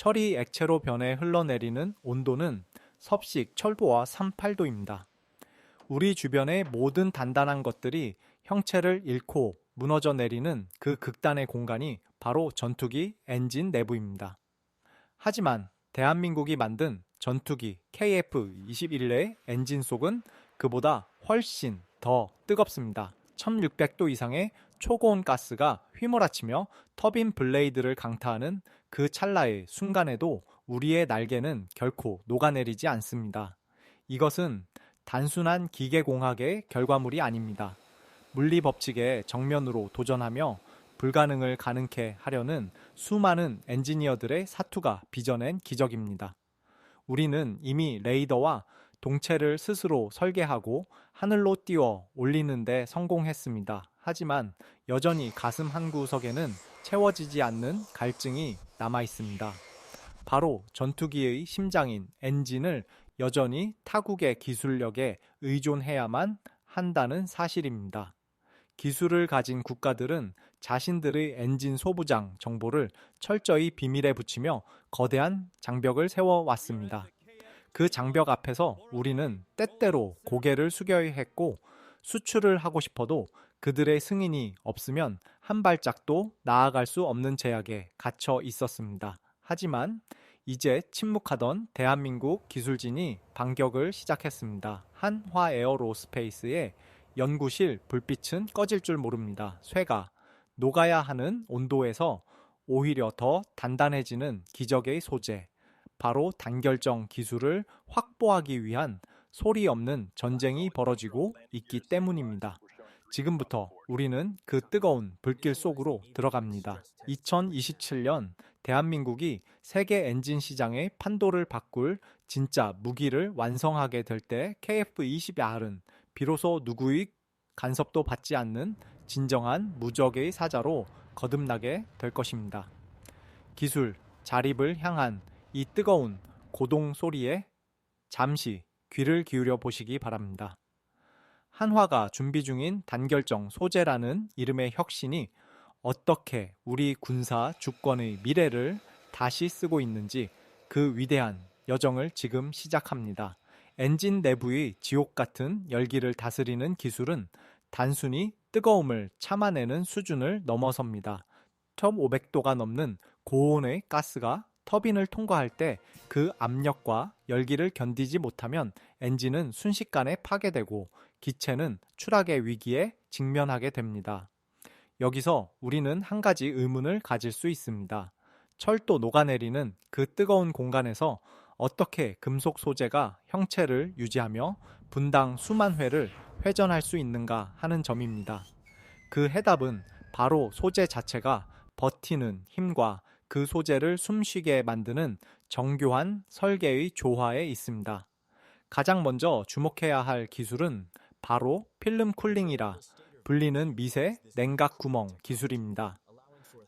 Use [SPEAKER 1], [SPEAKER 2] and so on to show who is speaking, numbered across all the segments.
[SPEAKER 1] 철이 액체로 변해 흘러내리는 온도는 섭식 철도와 38도입니다. 우리 주변의 모든 단단한 것들이 형체를 잃고 무너져 내리는 그 극단의 공간이 바로 전투기 엔진 내부입니다. 하지만 대한민국이 만든 전투기 KF-21의 엔진 속은 그보다 훨씬 더 뜨겁습니다. 1600도 이상의 초고온 가스가 휘몰아치며 터빈 블레이드를 강타하는 그 찰나의 순간에도 우리의 날개는 결코 녹아내리지 않습니다. 이것은 단순한 기계공학의 결과물이 아닙니다. 물리 법칙에 정면으로 도전하며 불가능을 가능케 하려는 수많은 엔지니어들의 사투가 빚어낸 기적입니다. 우리는 이미 레이더와 동체를 스스로 설계하고 하늘로 띄워 올리는데 성공했습니다. 하지만 여전히 가슴 한 구석에는 채워지지 않는 갈증이 남아 있습니다. 바로 전투기의 심장인 엔진을 여전히 타국의 기술력에 의존해야만 한다는 사실입니다. 기술을 가진 국가들은 자신들의 엔진 소부장 정보를 철저히 비밀에 붙이며 거대한 장벽을 세워왔습니다. 그 장벽 앞에서 우리는 때때로 고개를 숙여야 했고 수출을 하고 싶어도 그들의 승인이 없으면 한 발짝도 나아갈 수 없는 제약에 갇혀 있었습니다. 하지만 이제 침묵하던 대한민국 기술진이 반격을 시작했습니다. 한화 에어로스페이스의 연구실 불빛은 꺼질 줄 모릅니다. 쇠가 녹아야 하는 온도에서 오히려 더 단단해지는 기적의 소재, 바로 단결정 기술을 확보하기 위한 소리 없는 전쟁이 벌어지고 있기 때문입니다. 지금부터 우리는 그 뜨거운 불길 속으로 들어갑니다. 2027년 대한민국이 세계 엔진 시장의 판도를 바꿀 진짜 무기를 완성하게 될 때 KF-22R은 비로소 누구의 간섭도 받지 않는 진정한 무적의 사자로 거듭나게 될 것입니다. 기술, 자립을 향한 이 뜨거운 고동 소리에 잠시 귀를 기울여 보시기 바랍니다. 한화가 준비 중인 단결정 소재라는 이름의 혁신이 어떻게 우리 군사 주권의 미래를 다시 쓰고 있는지 그 위대한 여정을 지금 시작합니다. 엔진 내부의 지옥 같은 열기를 다스리는 기술은 단순히 뜨거움을 참아내는 수준을 넘어섭니다. 1500도가 넘는 고온의 가스가 터빈을 통과할 때 그 압력과 열기를 견디지 못하면 엔진은 순식간에 파괴되고 기체는 추락의 위기에 직면하게 됩니다. 여기서 우리는 한 가지 의문을 가질 수 있습니다. 철도 녹아내리는 그 뜨거운 공간에서 어떻게 금속 소재가 형체를 유지하며 분당 수만 회를 회전할 수 있는가 하는 점입니다. 그 해답은 바로 소재 자체가 버티는 힘과 그 소재를 숨쉬게 만드는 정교한 설계의 조화에 있습니다. 가장 먼저 주목해야 할 기술은 바로 필름 쿨링이라 불리는 미세 냉각 구멍 기술입니다.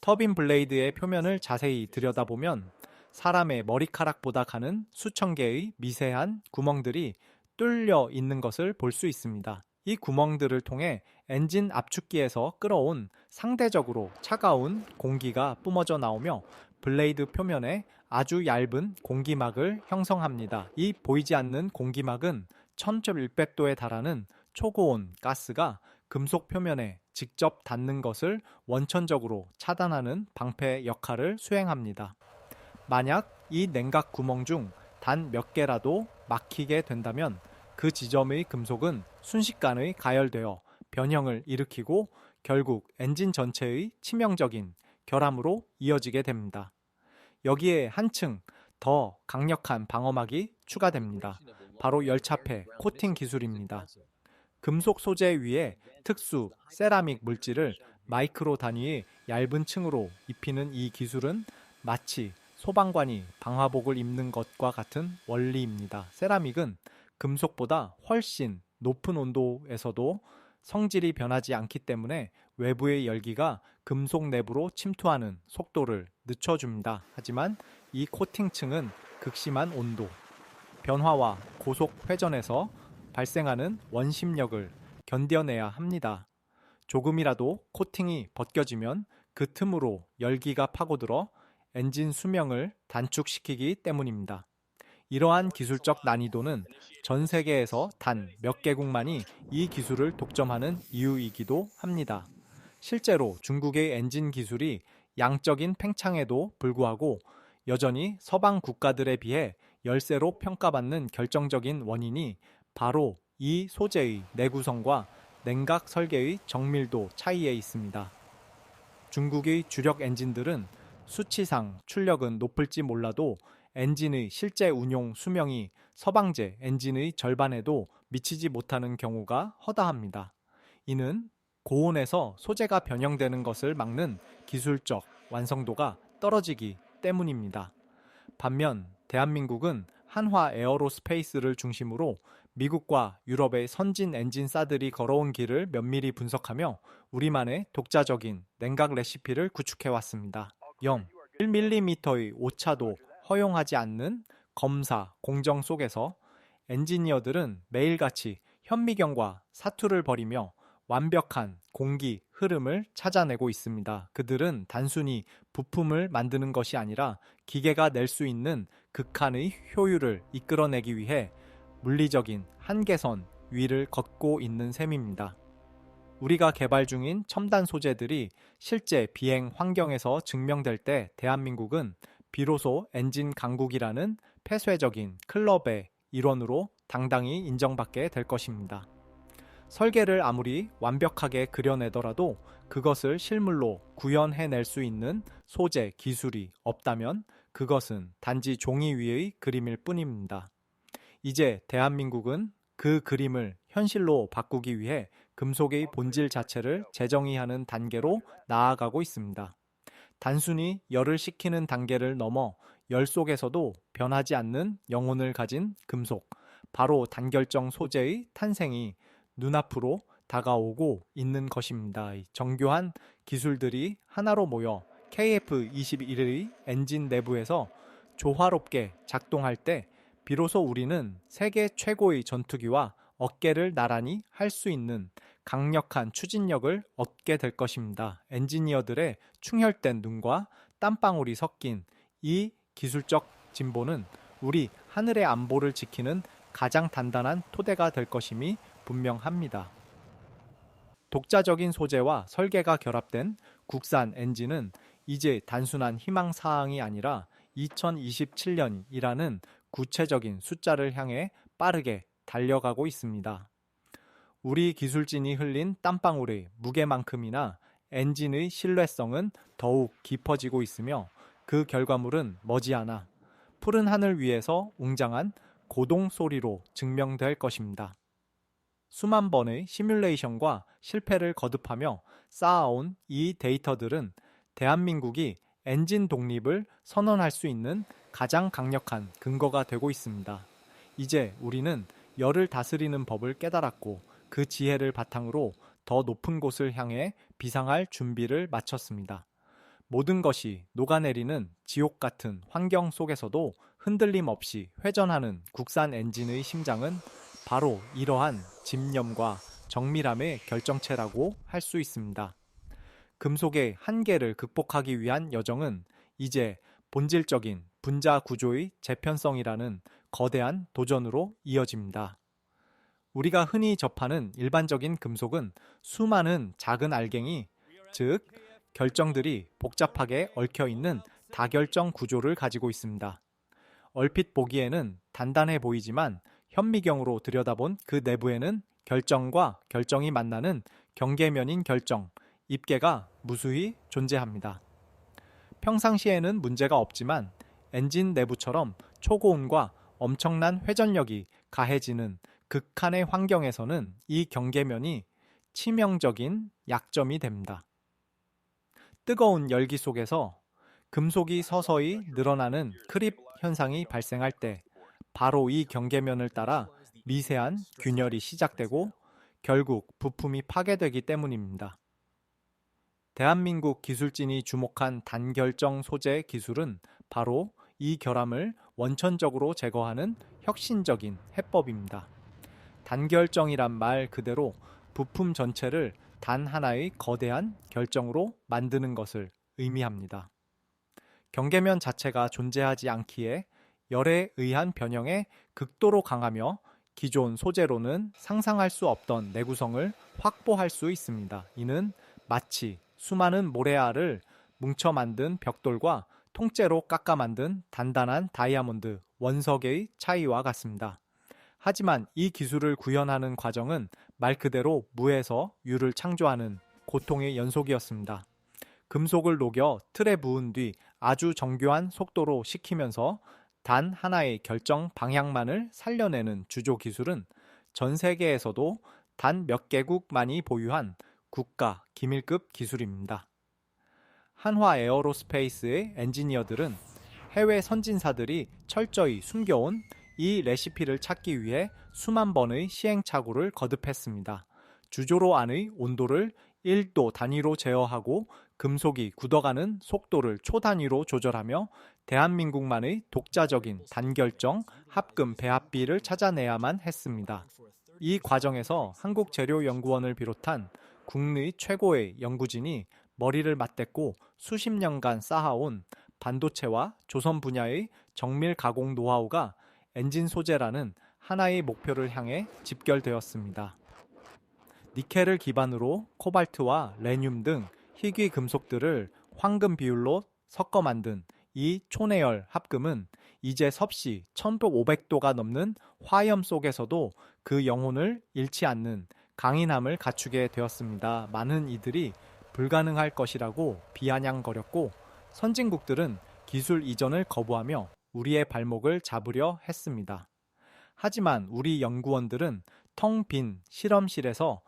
[SPEAKER 1] 터빈 블레이드의 표면을 자세히 들여다보면 사람의 머리카락보다 가는 수천 개의 미세한 구멍들이 뚫려 있는 것을 볼 수 있습니다. 이 구멍들을 통해 엔진 압축기에서 끌어온 상대적으로 차가운 공기가 뿜어져 나오며 블레이드 표면에 아주 얇은 공기막을 형성합니다. 이 보이지 않는 공기막은 1100도에 달하는 초고온 가스가 금속 표면에 직접 닿는 것을 원천적으로 차단하는 방패 역할을 수행합니다. 만약 이 냉각 구멍 중 단 몇 개라도 막히게 된다면 그 지점의 금속은 순식간에 가열되어 변형을 일으키고 결국 엔진 전체의 치명적인 결함으로 이어지게 됩니다. 여기에 한층 더 강력한 방어막이 추가됩니다. 바로 열차폐 코팅 기술입니다. 금속 소재 위에 특수 세라믹 물질을 마이크로 단위의 얇은 층으로 입히는 이 기술은 마치 소방관이 방화복을 입는 것과 같은 원리입니다. 세라믹은 금속보다 훨씬 높은 온도에서도 성질이 변하지 않기 때문에 외부의 열기가 금속 내부로 침투하는 속도를 늦춰줍니다. 하지만 이 코팅층은 극심한 온도, 변화와 고속 회전에서 발생하는 원심력을 견뎌내야 합니다. 조금이라도 코팅이 벗겨지면 그 틈으로 열기가 파고들어 엔진 수명을 단축시키기 때문입니다. 이러한 기술적 난이도는 전 세계에서 단 몇 개국만이 이 기술을 독점하는 이유이기도 합니다. 실제로 중국의 엔진 기술이 양적인 팽창에도 불구하고 여전히 서방 국가들에 비해 열세로 평가받는 결정적인 원인이 바로 이 소재의 내구성과 냉각 설계의 정밀도 차이에 있습니다. 중국의 주력 엔진들은 수치상 출력은 높을지 몰라도 엔진의 실제 운용 수명이 서방제 엔진의 절반에도 미치지 못하는 경우가 허다합니다. 이는 고온에서 소재가 변형되는 것을 막는 기술적 완성도가 떨어지기 때문입니다. 반면 대한민국은 한화 에어로스페이스를 중심으로 미국과 유럽의 선진 엔진사들이 걸어온 길을 면밀히 분석하며 우리만의 독자적인 냉각 레시피를 구축해 왔습니다. 0. 1mm의 오차도 허용하지 않는 검사, 공정 속에서 엔지니어들은 매일같이 현미경과 사투를 벌이며 완벽한 공기 흐름을 찾아내고 있습니다. 그들은 단순히 부품을 만드는 것이 아니라 기계가 낼 수 있는 극한의 효율을 이끌어내기 위해 물리적인 한계선 위를 걷고 있는 셈입니다. 우리가 개발 중인 첨단 소재들이 실제 비행 환경에서 증명될 때 대한민국은 비로소 엔진 강국이라는 폐쇄적인 클럽의 일원으로 당당히 인정받게 될 것입니다. 설계를 아무리 완벽하게 그려내더라도 그것을 실물로 구현해낼 수 있는 소재 기술이 없다면 그것은 단지 종이 위의 그림일 뿐입니다. 이제 대한민국은 그 그림을 현실로 바꾸기 위해 금속의 본질 자체를 재정의하는 단계로 나아가고 있습니다. 단순히 열을 식히는 단계를 넘어 열 속에서도 변하지 않는 영혼을 가진 금속, 바로 단결정 소재의 탄생이 눈앞으로 다가오고 있는 것입니다. 정교한 기술들이 하나로 모여 KF-21의 엔진 내부에서 조화롭게 작동할 때 비로소 우리는 세계 최고의 전투기와 어깨를 나란히 할 수 있는 강력한 추진력을 얻게 될 것입니다. 엔지니어들의 충혈된 눈과 땀방울이 섞인 이 기술적 진보는 우리 하늘의 안보를 지키는 가장 단단한 토대가 될 것임이 분명합니다. 독자적인 소재와 설계가 결합된 국산 엔진은 이제 단순한 희망 사항이 아니라 2027년이라는 구체적인 숫자를 향해 빠르게 달려가고 있습니다. 우리 기술진이 흘린 땀방울의 무게만큼이나 엔진의 신뢰성은 더욱 깊어지고 있으며 그 결과물은 머지않아 푸른 하늘 위에서 웅장한 고동 소리로 증명될 것입니다. 수만 번의 시뮬레이션과 실패를 거듭하며 쌓아온 이 데이터들은 대한민국이 엔진 독립을 선언할 수 있는 가장 강력한 근거가 되고 있습니다. 이제 우리는 열을 다스리는 법을 깨달았고 그 지혜를 바탕으로 더 높은 곳을 향해 비상할 준비를 마쳤습니다. 모든 것이 녹아내리는 지옥 같은 환경 속에서도 흔들림 없이 회전하는 국산 엔진의 심장은 바로 이러한 집념과 정밀함의 결정체라고 할 수 있습니다. 금속의 한계를 극복하기 위한 여정은 이제 본질적인 분자 구조의 재편성이라는 거대한 도전으로 이어집니다. 우리가 흔히 접하는 일반적인 금속은 수많은 작은 알갱이, 즉, 결정들이 복잡하게 얽혀 있는 다결정 구조를 가지고 있습니다. 얼핏 보기에는 단단해 보이지만 현미경으로 들여다본 그 내부에는 결정과 결정이 만나는 경계면인 결정, 입계가 무수히 존재합니다. 평상시에는 문제가 없지만 엔진 내부처럼 초고온과 엄청난 회전력이 가해지는 극한의 환경에서는 이 경계면이 치명적인 약점이 됩니다. 뜨거운 열기 속에서 금속이 서서히 늘어나는 크립 현상이 발생할 때 바로 이 경계면을 따라 미세한 균열이 시작되고 결국 부품이 파괴되기 때문입니다. 대한민국 기술진이 주목한 단결정 소재 기술은 바로 이 결함을 원천적으로 제거하는 혁신적인 해법입니다. 단결정이란 말 그대로 부품 전체를 단 하나의 거대한 결정으로 만드는 것을 의미합니다. 경계면 자체가 존재하지 않기에 열에 의한 변형에 극도로 강하며 기존 소재로는 상상할 수 없던 내구성을 확보할 수 있습니다. 이는 마치 수많은 모래알을 뭉쳐 만든 벽돌과 통째로 깎아 만든 단단한 다이아몬드 원석의 차이와 같습니다. 하지만 이 기술을 구현하는 과정은 말 그대로 무에서 유를 창조하는 고통의 연속이었습니다. 금속을 녹여 틀에 부은 뒤 아주 정교한 속도로 식히면서 단 하나의 결정 방향만을 살려내는 주조 기술은 전 세계에서도 단 몇 개국만이 보유한 국가 기밀급 기술입니다. 한화 에어로스페이스의 엔지니어들은 해외 선진사들이 철저히 숨겨온 이 레시피를 찾기 위해 수만 번의 시행착오를 거듭했습니다. 주조로 안의 온도를 1도 단위로 제어하고 금속이 굳어가는 속도를 초 단위로 조절하며 대한민국만의 독자적인 단결정 합금 배합비를 찾아내야만 했습니다. 이 과정에서 한국재료연구원을 비롯한 국내 최고의 연구진이 머리를 맞댔고 수십 년간 쌓아온 반도체와 조선 분야의 정밀 가공 노하우가 엔진 소재라는 하나의 목표를 향해 집결되었습니다. 니켈을 기반으로 코발트와 레늄 등 희귀 금속들을 황금 비율로 섞어 만든 이 초내열 합금은 이제 섭씨 1500도가 넘는 화염 속에서도 그 영혼을 잃지 않는 강인함을 갖추게 되었습니다. 많은 이들이 불가능할 것이라고 비아냥거렸고 선진국들은 기술 이전을 거부하며 우리의 발목을 잡으려 했습니다. 하지만 우리 연구원들은 텅 빈 실험실에서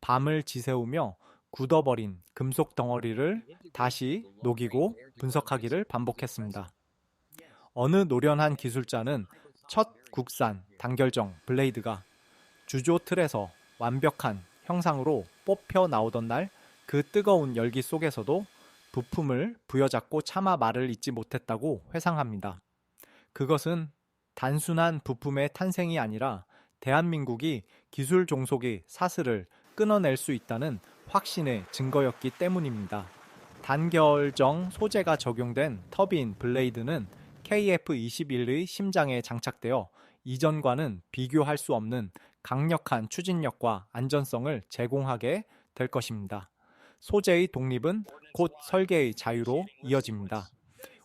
[SPEAKER 1] 밤을 지새우며 굳어버린 금속 덩어리를 다시 녹이고 분석하기를 반복했습니다. 어느 노련한 기술자는 첫 국산 단결정 블레이드가 주조 틀에서 완벽한 형상으로 뽑혀 나오던 날 그 뜨거운 열기 속에서도 부품을 부여잡고 차마 말을 잇지 못했다고 회상합니다. 그것은 단순한 부품의 탄생이 아니라 대한민국이 기술 종속의 사슬을 끊어낼 수 있다는 확신의 증거였기 때문입니다. 단결정 소재가 적용된 터빈 블레이드는 KF-21의 심장에 장착되어 이전과는 비교할 수 없는 강력한 추진력과 안전성을 제공하게 될 것입니다. 소재의 독립은 곧 설계의 자유로 이어집니다.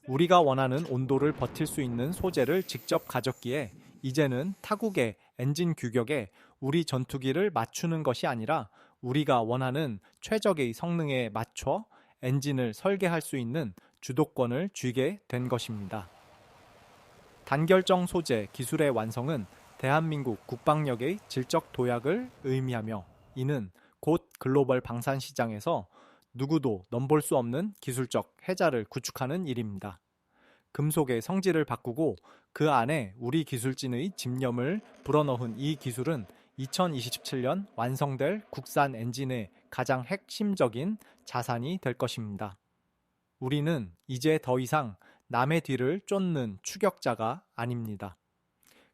[SPEAKER 1] 우리가 원하는 온도를 버틸 수 있는 소재를 직접 가졌기에 이제는 타국의 엔진 규격에 우리 전투기를 맞추는 것이 아니라 우리가 원하는 최적의 성능에 맞춰 엔진을 설계할 수 있는 주도권을 쥐게 된 것입니다. 단결정 소재 기술의 완성은 대한민국 국방력의 질적 도약을 의미하며 이는 곧 글로벌 방산 시장에서 누구도 넘볼 수 없는 기술적 해자를 구축하는 일입니다. 금속의 성질을 바꾸고 그 안에 우리 기술진의 집념을 불어넣은 이 기술은 2027년 완성될 국산 엔진의 가장 핵심적인 자산이 될 것입니다. 우리는 이제 더 이상 남의 뒤를 쫓는 추격자가 아닙니다.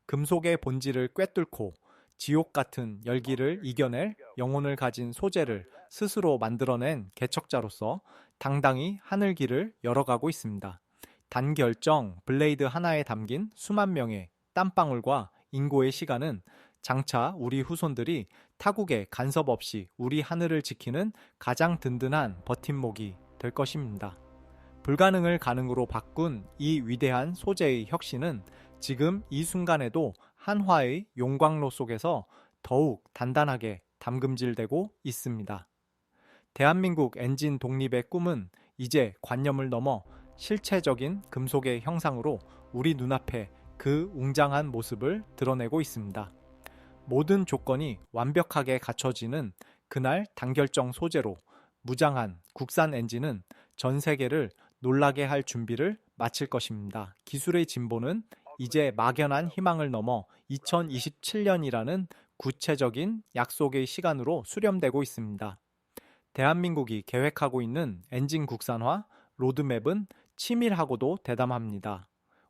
[SPEAKER 1] 금속의 본질을 꿰뚫고 지옥 같은 열기를 이겨낼 영혼을 가진 소재를 스스로 만들어낸 개척자로서 당당히 하늘길을 열어가고 있습니다. 단결정 블레이드 하나에 담긴 수만 명의 땀방울과 인고의 시간은 장차 우리 후손들이 타국에 간섭 없이 우리 하늘을 지키는 가장 든든한 버팀목이 될 것입니다. 불가능을 가능으로 바꾼 이 위대한 소재의 혁신은 지금 이 순간에도 한화의 용광로 속에서 더욱 단단하게 담금질되고 있습니다. 대한민국 엔진 독립의 꿈은 이제 관념을 넘어 실체적인 금속의 형상으로 우리 눈앞에 그 웅장한 모습을 드러내고 있습니다. 모든 조건이 완벽하게 갖춰지는 그날 단결정 소재로 무장한 국산 엔진은 전 세계를 놀라게 할 준비를 마칠 것입니다. 기술의 진보는 이제 막연한 희망을 넘어 2027년이라는 구체적인 약속의 시간으로 수렴되고 있습니다. 대한민국이 계획하고 있는 엔진 국산화 로드맵은 치밀하고도 대담합니다.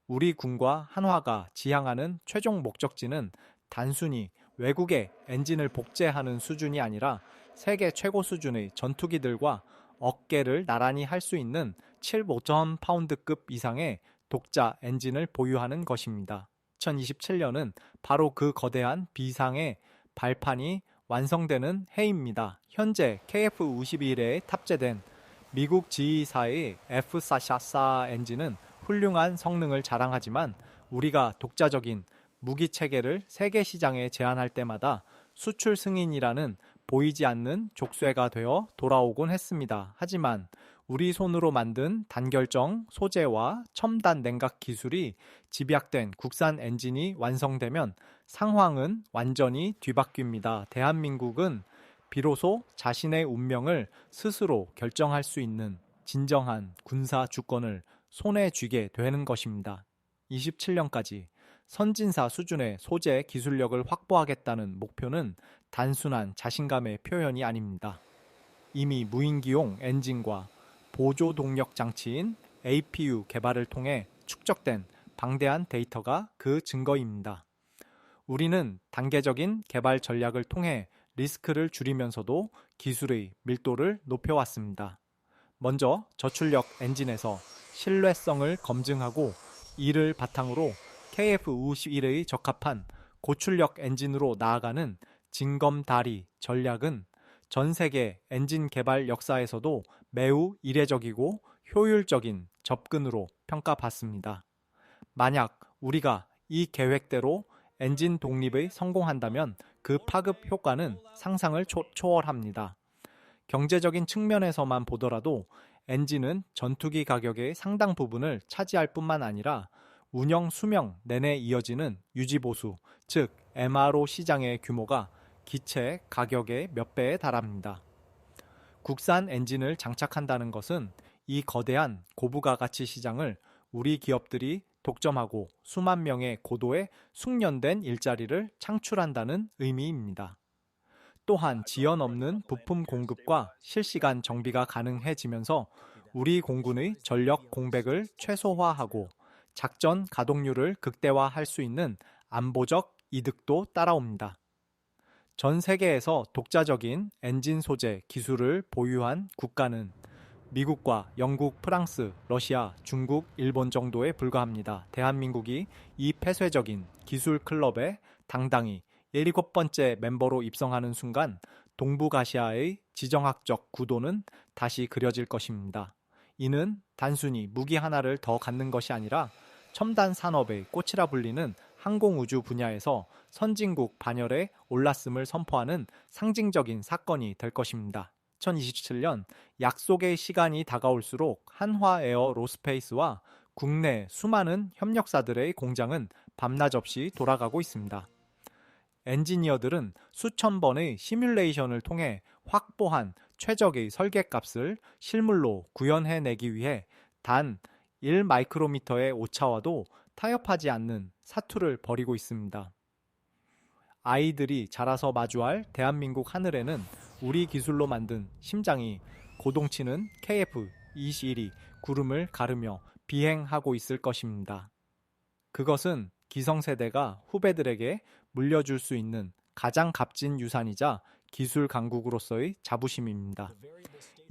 [SPEAKER 1] 우리 군과 한화가 지향하는 최종 목적지는 단순히 외국의 엔진을 복제하는 수준이 아니라 세계 최고 수준의 전투기들과 어깨를 나란히 할 수 있는 7.5점 파운드급 이상의 독자 엔진을 보유하는 것입니다. 2027년은 바로 그 거대한 비상의 발판이 완성되는 해입니다. 현재 KF-51에 탑재된 미국 지휘사의 F-4샤 엔진은 훌륭한 성능을 자랑하지만 우리가 독자적인 무기 체계를 세계 시장에 제안할 때마다 수출 승인이라는 보이지 않는 족쇄가 되어 돌아오곤 했습니다. 하지만 우리 손으로 만든 단결정 소재와 첨단 냉각 기술이 집약된 국산 엔진이 완성되면 상황은 완전히 뒤바뀝니다. 대한민국은 비로소 자신의 운명을 스스로 결정할 수 있는 진정한 군사 주권을 손에 쥐게 되는 것입니다. 27년까지 선진사 수준의 소재 기술력을 확보하겠다는 목표는 단순한 자신감의 표현이 아닙니다. 이미 무인기용 엔진과 보조 동력 장치인 APU 개발을 통해 축적된 방대한 데이터가 그 증거입니다. 우리는 단계적인 개발 전략을 통해 리스크를 줄이면서도 기술의 밀도를 높여왔습니다. 먼저 저출력 엔진에서 신뢰성을 검증하고 이를 바탕으로 KF-51의 적합한 고출력 엔진으로 나아가는 진검다리 전략은 전 세계 엔진 개발 역사에서도 매우 이례적이고 효율적인 접근으로 평가받습니다. 만약 우리가 이 계획대로 엔진 독립에 성공한다면 그 파급 효과는 상상을 초, 초월합니다. 경제적인 측면에서만 보더라도 엔진은 전투기 가격의 상당 부분을 차지할 뿐만 아니라 운영 수명 내내 이어지는 유지보수, 즉 MRO 시장의 규모가 기체 가격의 몇 배에 달합니다. 국산 엔진을 장착한다는 것은 이 거대한 고부가 가치 시장을 우리 기업들이 독점하고 수만 명의 고도의 숙련된 일자리를 창출한다는 의미입니다. 또한 지연 없는 부품 공급과 실시간 정비가 가능해지면서 우리 공군의 전력 공백을 최소화하고 작전 가동률을 극대화할 수 있는 안보적 이득도 따라옵니다. 전 세계에서 독자적인 엔진 소재 기술을 보유한 국가는 미국과 영국, 프랑스, 러시아, 중국, 일본 정도에 불과합니다. 대한민국이 이 폐쇄적인 기술 클럽에 당당히 17번째 멤버로 입성하는 순간 동북아시아의 지정학적 구도는 다시 그려질 것입니다. 이는 단순히 무기 하나를 더 갖는 것이 아니라 첨단 산업의 꽃이라 불리는 항공우주 분야에서 선진국 반열에 올랐음을 선포하는 상징적인 사건이 될 것입니다. 2027년 약속의 시간이 다가올수록 한화에어 로스페이스와 국내 수많은 협력사들의 공장은 밤낮 없이 돌아가고 있습니다. 엔지니어들은 수천 번의 시뮬레이션을 통해 확보한 최적의 설계 값을 실물로 구현해내기 위해 단 1마이크로미터의 오차와도 타협하지 않는 사투를 벌이고 있습니다. 아이들이 자라서 마주할 대한민국 하늘에는 우리 기술로 만든 심장이 고동치는 KF-21이 구름을 가르며 비행하고 있을 것입니다. 그것은 기성세대가 후배들에게 물려줄 수 있는 가장 값진 유산이자 기술 강국으로서의 자부심입니다.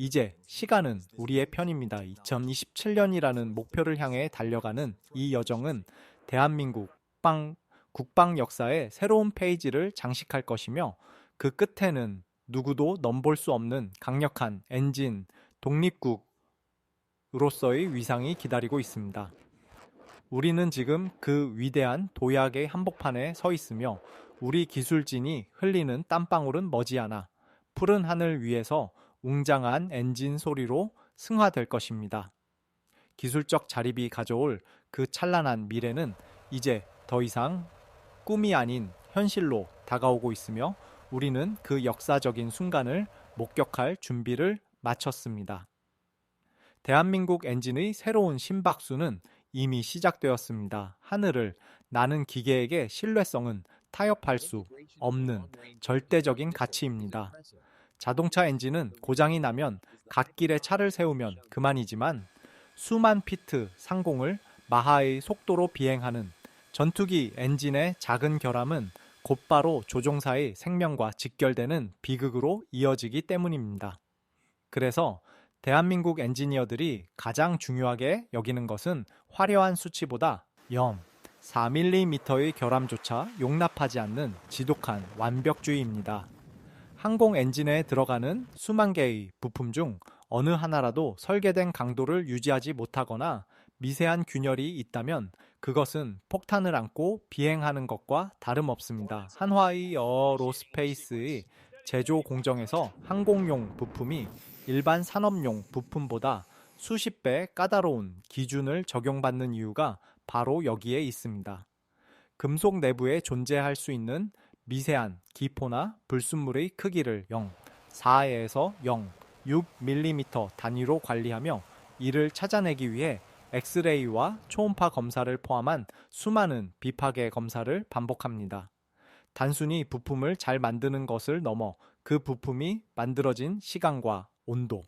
[SPEAKER 1] 이제 시간은 우리의 편입니다. 2027년이라는 목표를 향해 달려가는 이 여정은 대한민국 빵 국방 역사의 새로운 페이지를 장식할 것이며 그 끝에는 누구도 넘볼 수 없는 강력한 엔진 독립국으로서의 위상이 기다리고 있습니다. 우리는 지금 그 위대한 도약의 한복판에 서 있으며 우리 기술진이 흘리는 땀방울은 머지않아 푸른 하늘 위에서 웅장한 엔진 소리로 승화될 것입니다. 기술적 자립이 가져올 그 찬란한 미래는 이제 더 이상 꿈이 아닌 현실로 다가오고 있으며 우리는 그 역사적인 순간을 목격할 준비를 마쳤습니다. 대한민국 엔진의 새로운 심박수는 이미 시작되었습니다. 하늘을 나는 기계에게 신뢰성은 타협할 수 없는 절대적인 가치입니다. 자동차 엔진은 고장이 나면 갓길에 차를 세우면 그만이지만 수만 피트 상공을 마하의 속도로 비행하는 전투기 엔진의 작은 결함은 곧바로 조종사의 생명과 직결되는 비극으로 이어지기 때문입니다. 그래서 대한민국 엔지니어들이 가장 중요하게 여기는 것은 화려한 수치보다 0, 4mm의 결함조차 용납하지 않는 지독한 완벽주의입니다. 항공 엔진에 들어가는 수만 개의 부품 중 어느 하나라도 설계된 강도를 유지하지 못하거나 미세한 균열이 있다면 그것은 폭탄을 안고 비행하는 것과 다름없습니다. 한화의 어로스페이스의 제조 공정에서 항공용 부품이 일반 산업용 부품보다 수십 배 까다로운 기준을 적용받는 이유가 바로 여기에 있습니다. 금속 내부에 존재할 수 있는 미세한 기포나 불순물의 크기를 0, 4에서 0, 6mm 단위로 관리하며 이를 찾아내기 위해 엑스레이와 초음파 검사를 포함한 수많은 비파계 검사를 반복합니다. 단순히 부품을 잘 만드는 것을 넘어 그 부품이 만들어진 시간과 온도,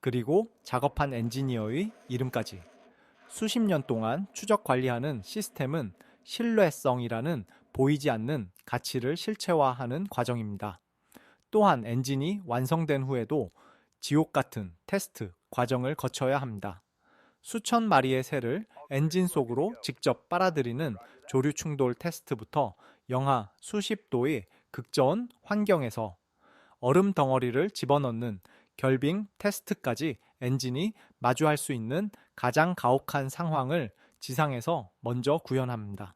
[SPEAKER 1] 그리고 작업한 엔지니어의 이름까지 수십 년 동안 추적 관리하는 시스템은 신뢰성이라는 보이지 않는 가치를 실체화하는 과정입니다. 또한 엔진이 완성된 후에도 지옥 같은 테스트 과정을 거쳐야 합니다. 수천 마리의 새를 엔진 속으로 직접 빨아들이는 조류 충돌 테스트부터 영하 수십 도의 극저온 환경에서 얼음 덩어리를 집어넣는 결빙 테스트까지 엔진이 마주할 수 있는 가장 가혹한 상황을 지상에서 먼저 구현합니다.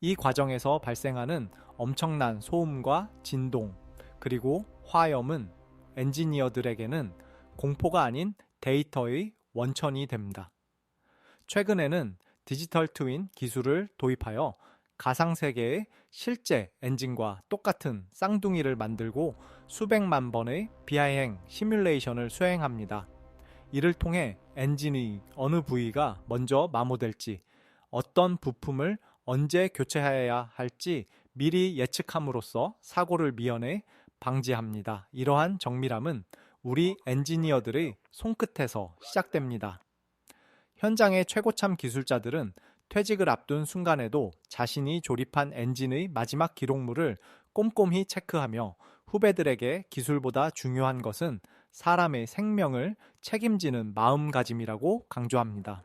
[SPEAKER 1] 이 과정에서 발생하는 엄청난 소음과 진동, 그리고 화염은 엔지니어들에게는 공포가 아닌 데이터의 원천이 됩니다. 최근에는 디지털 트윈 기술을 도입하여 가상세계의 실제 엔진과 똑같은 쌍둥이를 만들고 수백만 번의 비하행 시뮬레이션을 수행합니다. 이를 통해 엔진의 어느 부위가 먼저 마모될지, 어떤 부품을 언제 교체해야 할지 미리 예측함으로써 사고를 미연에 방지합니다. 이러한 정밀함은 우리 엔지니어들의 손끝에서 시작됩니다. 현장의 최고참 기술자들은 퇴직을 앞둔 순간에도 자신이 조립한 엔진의 마지막 기록물을 꼼꼼히 체크하며 후배들에게 기술보다 중요한 것은 사람의 생명을 책임지는 마음가짐이라고 강조합니다.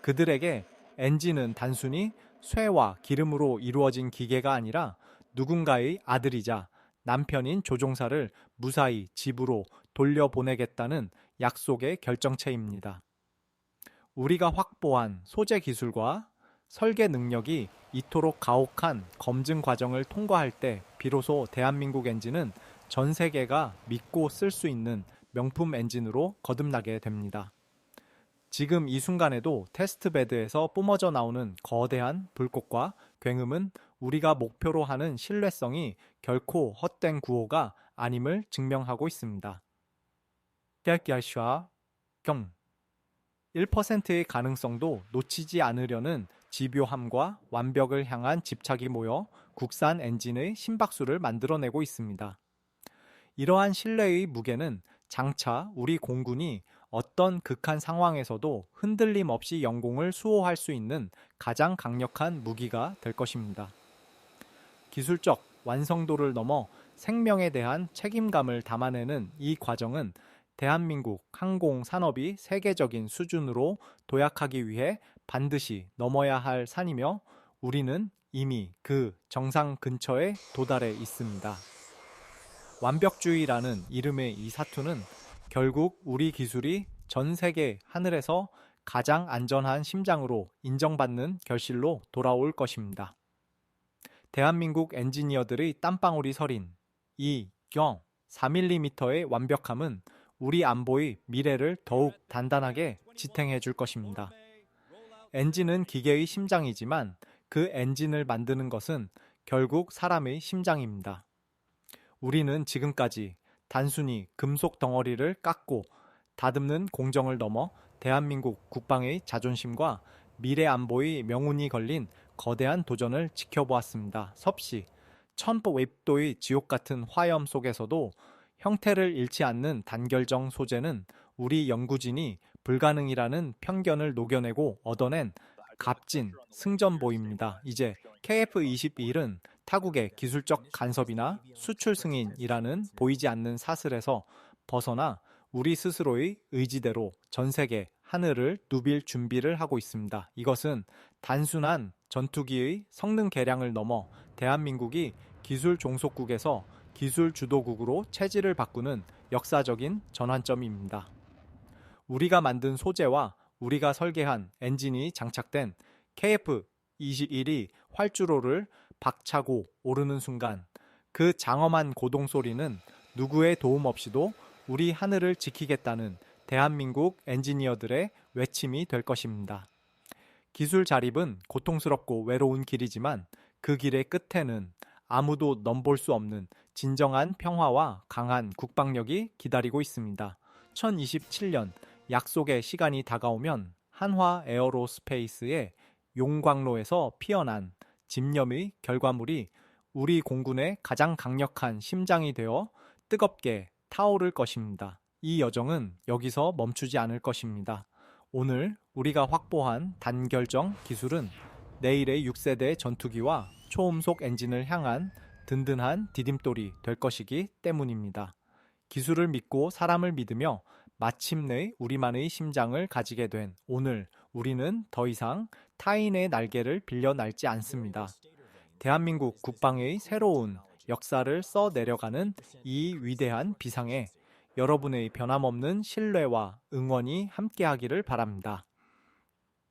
[SPEAKER 1] 그들에게 엔진은 단순히 쇠와 기름으로 이루어진 기계가 아니라 누군가의 아들이자 남편인 조종사를 무사히 집으로 돌려보내겠다는 약속의 결정체입니다. 우리가 확보한 소재 기술과 설계 능력이 이토록 가혹한 검증 과정을 통과할 때 비로소 대한민국 엔진은 전 세계가 믿고 쓸 수 있는 명품 엔진으로 거듭나게 됩니다. 지금 이 순간에도 테스트 베드에서 뿜어져 나오는 거대한 불꽃과 굉음은 우리가 목표로 하는 신뢰성이 결코 헛된 구호가 아님을 증명하고 있습니다. 대학기아시와 경 1%의 가능성도 놓치지 않으려는 집요함과 완벽을 향한 집착이 모여 국산 엔진의 심박수를 만들어내고 있습니다. 이러한 신뢰의 무게는 장차 우리 공군이 어떤 극한 상황에서도 흔들림 없이 영공을 수호할 수 있는 가장 강력한 무기가 될 것입니다. 기술적 완성도를 넘어 생명에 대한 책임감을 담아내는 이 과정은 대한민국 항공 산업이 세계적인 수준으로 도약하기 위해 반드시 넘어야 할 산이며 우리는 이미 그 정상 근처에 도달해 있습니다. 완벽주의라는 이름의 이 사투는 결국 우리 기술이 전 세계 하늘에서 가장 안전한 심장으로 인정받는 결실로 돌아올 것입니다. 대한민국 엔지니어들의 땀방울이 서린 이 경 4mm의 완벽함은 우리 안보의 미래를 더욱 단단하게 지탱해 줄 것입니다. 엔진은 기계의 심장이지만 그 엔진을 만드는 것은 결국 사람의 심장입니다. 우리는 지금까지 단순히 금속 덩어리를 깎고 다듬는 공정을 넘어 대한민국 국방의 자존심과 미래 안보의 명운이 걸린 거대한 도전을 지켜보았습니다. 섭씨, 천법웹도의 지옥 같은 화염 속에서도 형태를 잃지 않는 단결정 소재는 우리 연구진이 불가능이라는 편견을 녹여내고 얻어낸 값진 승전보입니다. 이제 KF-21은 타국의 기술적 간섭이나 수출 승인이라는 보이지 않는 사슬에서 벗어나 우리 스스로의 의지대로 전 세계 하늘을 누빌 준비를 하고 있습니다. 이것은 단순한 전투기의 성능 개량을 넘어 대한민국이 기술 종속국에서 기술 주도국으로 체질을 바꾸는 역사적인 전환점입니다. 우리가 만든 소재와 우리가 설계한 엔진이 장착된 KF-21이 활주로를 박차고 오르는 순간 그 장엄한 고동 소리는 누구의 도움 없이도 우리 하늘을 지키겠다는 대한민국 엔지니어들의 외침이 될 것입니다. 기술 자립은 고통스럽고 외로운 길이지만 그 길의 끝에는 아무도 넘볼 수 없는 진정한 평화와 강한 국방력이 기다리고 있습니다. 2027년 약속의 시간이 다가오면 한화 에어로스페이스의 용광로에서 피어난 집념의 결과물이 우리 공군의 가장 강력한 심장이 되어 뜨겁게 타오를 것입니다. 이 여정은 여기서 멈추지 않을 것입니다. 오늘 우리가 확보한 단결정 기술은 내일의 6세대 전투기와 초음속 엔진을 향한 든든한 디딤돌이 될 것이기 때문입니다. 기술을 믿고 사람을 믿으며 마침내 우리만의 심장을 가지게 된 오늘 우리는 더 이상 타인의 날개를 빌려 날지 않습니다. 대한민국 국방의 새로운 역사를 써 내려가는 이 위대한 비상에 여러분의 변함없는 신뢰와 응원이 함께하기를 바랍니다.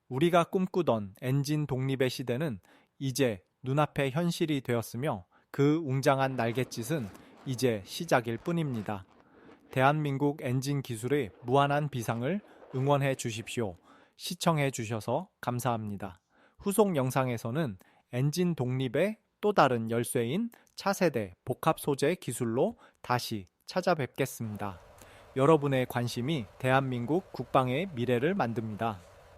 [SPEAKER 1] 우리가 꿈꾸던 엔진 독립의 시대는 이제 눈앞의 현실이 되었으며 그 웅장한 날갯짓은 이제 시작일 뿐입니다. 대한민국 엔진 기술의 무한한 비상을 응원해 주십시오. 시청해 주셔서 감사합니다. 후속 영상에서는 엔진 독립의 또 다른 열쇠인 차세대 복합 소재 기술로 다시 찾아뵙겠습니다. 여러분의 관심이 대한민국 국방의 미래를 만듭니다.